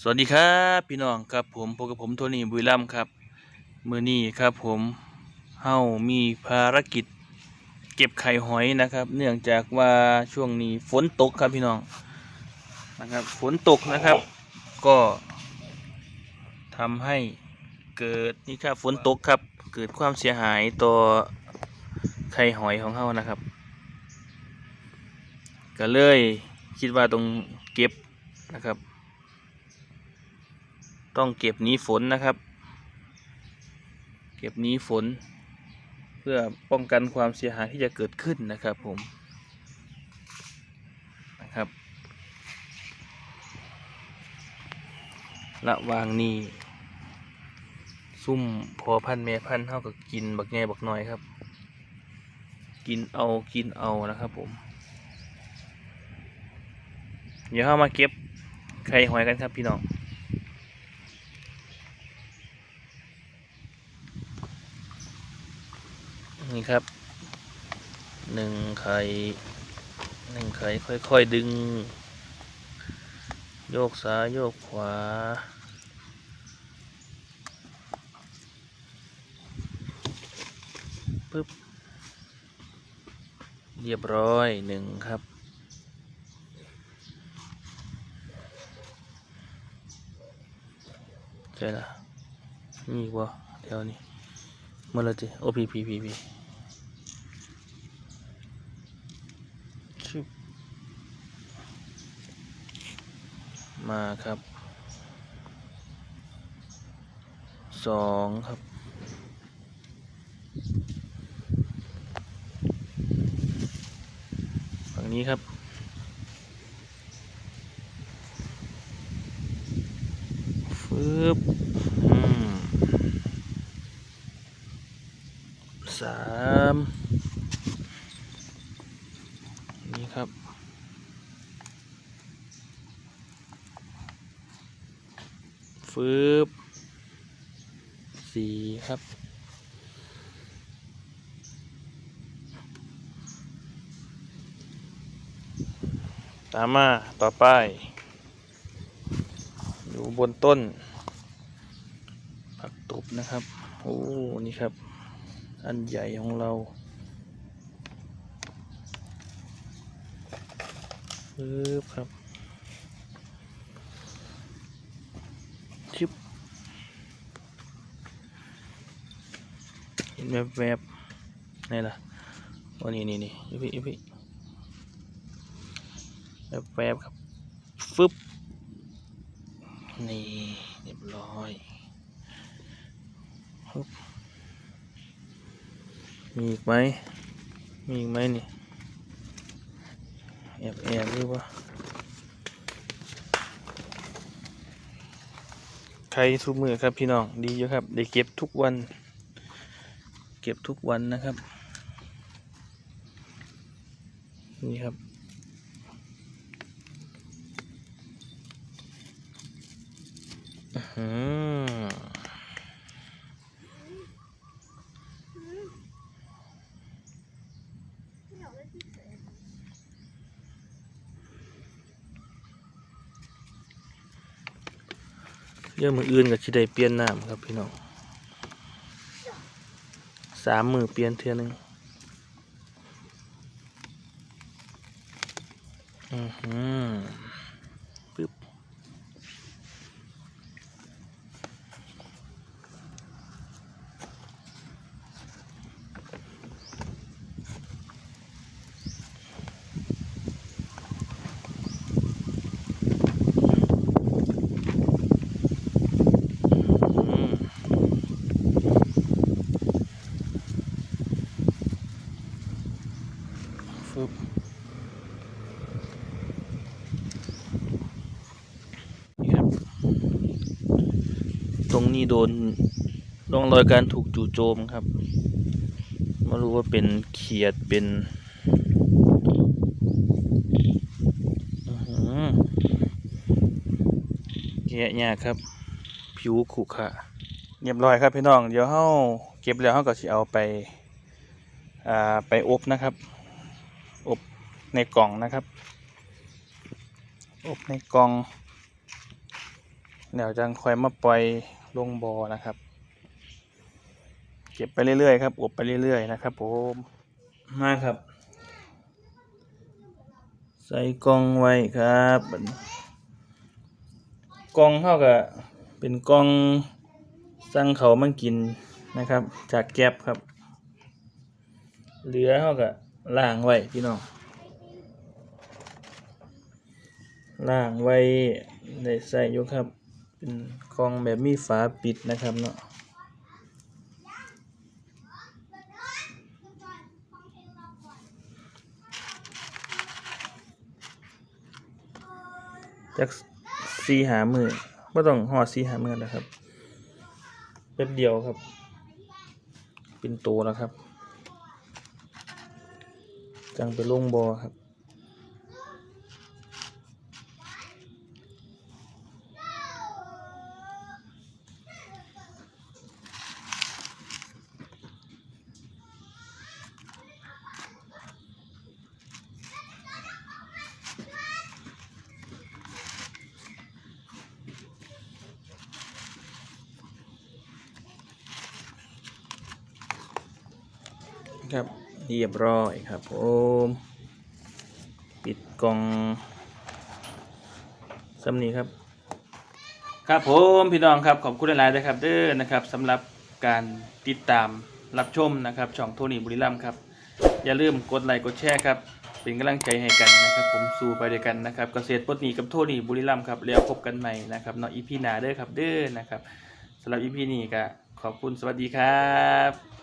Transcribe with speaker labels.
Speaker 1: สวัสดีครับพี่น้องครับผมพบกับผมโทนี่บุรีรัมครับมือนี้ครับผมเฮามีภารกิจเก็บไข่หอยนะครับ เนื่องจากว่าช่วงนี้ฝนตกครับพี่น้องนะครับฝนตกนะครับ ก็ทำให้เกิดนี่ครับฝนตกครับ เกิดความเสียหายต่อไข่หอยของเฮานะครับ ก็เลยคิดว่าต้องเก็บนะครับ ต้องเก็บหนีฝนนะครับ เก็บหนีฝน เพื่อป้องกันความเสียหายที่จะเกิดขึ้นนะครับผมนะครับระวางนี้ซุ่มพอพันแม่พันเท่ากับกินบักแง่บักน้อยครับ กินเอากินเอานะครับผม เดี๋ยวเข้ามาเก็บไข่หอยกันครับพี่น้อง นี่ครับหนึ่งไข่หนึ่งไข่ค่อยๆดึง โยกซ้ายโยกขวา ปึ๊บ เรียบร้อยหนึ่งครับใช่ละมีอีกวะแถวนี้เมื่อไรจีโอพีพีพีพี มาครับสองครับฝั่งนี้ครับฟืบอืมสามนี่ครับ ฟืบสีครับ ตามมาต่อไป อยู่บนต้น ผักตบนะครับ โอ้ นี่ครับ อันใหญ่ของเราปึ๊บครับชิบ เห็นแวบนี่ล่ะโอ้นี่นี่นี่อีพี่อีพี่แวบๆครับฟึบนี่เรียบร้อยฮึบมีอีกไหมมีอีกไหมนี่แอบแอบหรือว่าใครทุกมือครับพี่น้องดีอยู่ครับ ได้เก็บทุกวัน ก็บทุกวันนะครับ นี่ครับอืมเรื่องมืออื่นกับชิได้เปลี่ยนน้ำครับพี่น้อง สามมือเปลี่ยนเทือนึงอือหือปึ๊บ อืมฟึบนี่ครับ ต รงนี้โดนร่องรอยการถูกจู่โจมครับไม่รู้ว่าเป็นเขียดเป็นอื้อหือแกะยากครับ ผิวขุขะเรียบร้อยครับพี่น้อง เดี๋ยวเฮาเก็บแล้วเฮาก็สิเอาไปอ่าไปอบนะครับ อบในกล่องนะครับ อบในกล่องเดี๋ยวจังค่อยมาปล่อย ลงบ่อนะครับ เก็บไปเรื่อยๆครับอบไปเรื่อยๆนะครับผมมาครับ ใส่กล่องไว้ครับกล่องเท่ากับเป็นกล่องสั่งเขามากินนะครับ จากแก๊บครับ เหลือเท่ากับล่างไว้พี่น้องล่างไว้ได้ใส่อยู่ครับ เป็นกล่องแบบมีฝาปิดนะครับเนาะจากสีหามือไม่ต้องหอดสีหามือนะครับแป๊บเดียวครับ เป็นตัวแล้วครับ จังไปลงบอครับ ครับเรียบร้อยครับผมปิดกล่องสำนีครับ ครับผมพี่น้องครับขอบคุณหลายๆนะครับเด้อนะครับสำหรับการติดตามรับชมนะครับช่องโทนี่บุรีรัมย์ครับ อย่าลืมกดไลค์กดแชร์ครับเป็นกำลังใจให้กันนะครับผมสู้ไปด้วยกันนะครับเกษตรปดหนีกับโทนี่บุรีรัมย์ครับแล้วพบกันใหม่นะครับเนาะอีพีหน้าเด้อครับเด้อนะครับสำหรับอีพีนี้ก็ขอบคุณสวัสดีครับ